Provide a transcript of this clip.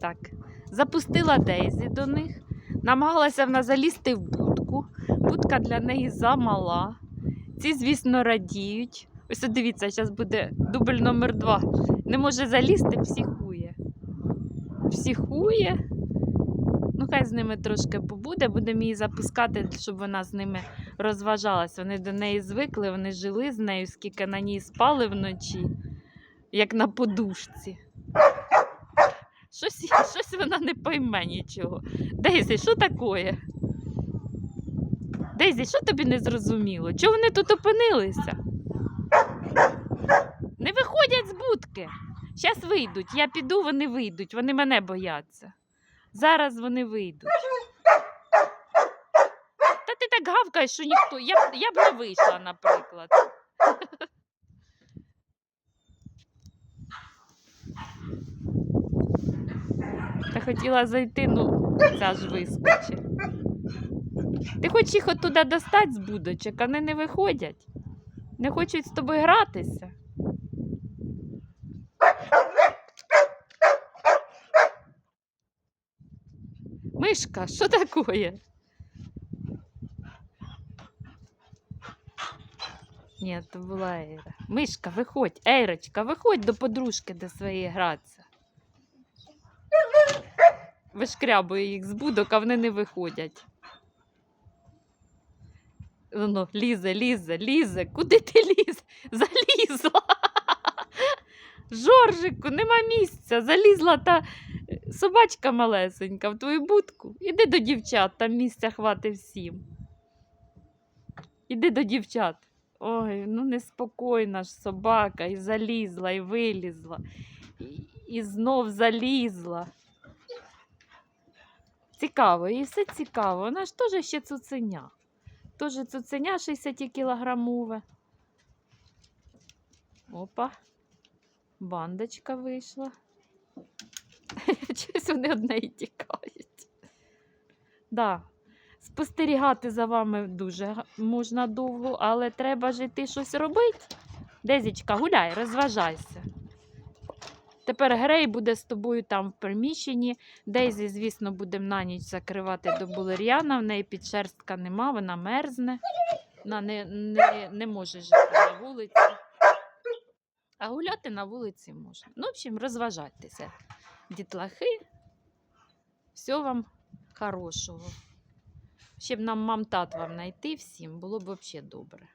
Так. Запустила Дейзі до них. Намагалася вона залізти в будку. Будка для неї замала. Ці, звісно, радіють. Ось дивіться, зараз буде дубль номер два. Не може залізти, психує. Психує. Ну, хай з ними трошки побуде, будемо її запускати, щоб вона з ними розважалась. Вони до неї звикли, вони жили з нею, скільки на ній спали вночі, як на подушці. Щось, щось вона не пойме нічого. Дейзі, що таке? Дейзі, що тобі не зрозуміло? Чого вони тут опинилися? Не виходять з будки. Зараз вийдуть. Я піду, вони вийдуть. Вони мене бояться. Зараз вони вийдуть. Та ти так гавкаєш, що ніхто. Я, я б не вийшла, наприклад. Та хотіла зайти, ну, ця ж вискочить. Ти хочеш їх оттуда достати з будочок, а вони не виходять. Не хочуть з тобою гратися. Мишка, що таке? Ні, то була Ейра. Мишка, виходь, Ейрочка, виходь до подружки до своєї гратися. Вишкрябує їх з будок, а вони не виходять. Воно, лізе, лізе, лізе. Куди ти ліз? Залізла. Жоржику, нема місця. Залізла та собачка малесенька в твою будку. Іди до дівчат, там місця хватить всім. Іди до дівчат. Ой, ну неспокійна ж собака, і залізла, і вилізла, і, і знов залізла. Цікаво, і все цікаво. Вона ж теж ще цуценя. Теж цуценя 60 кілограмове. Опа. Бандочка вийшла. Щось вони одне і тікають. Да. Спостерігати за вами дуже можна довго, але треба ж йти щось робити. Дезічка, гуляй, розважайся. Тепер Грей буде з тобою там в приміщенні. Дейзі, звісно, будемо на ніч закривати до булер'яна. В неї підшерстка нема, вона мерзне. Вона не, не, не може жити на вулиці. А гуляти на вулиці можна. Ну, в общем, розважайтеся, дітлахи. Всього вам хорошого. Ще б нам мам-тат вам знайти всім, було б взагалі добре.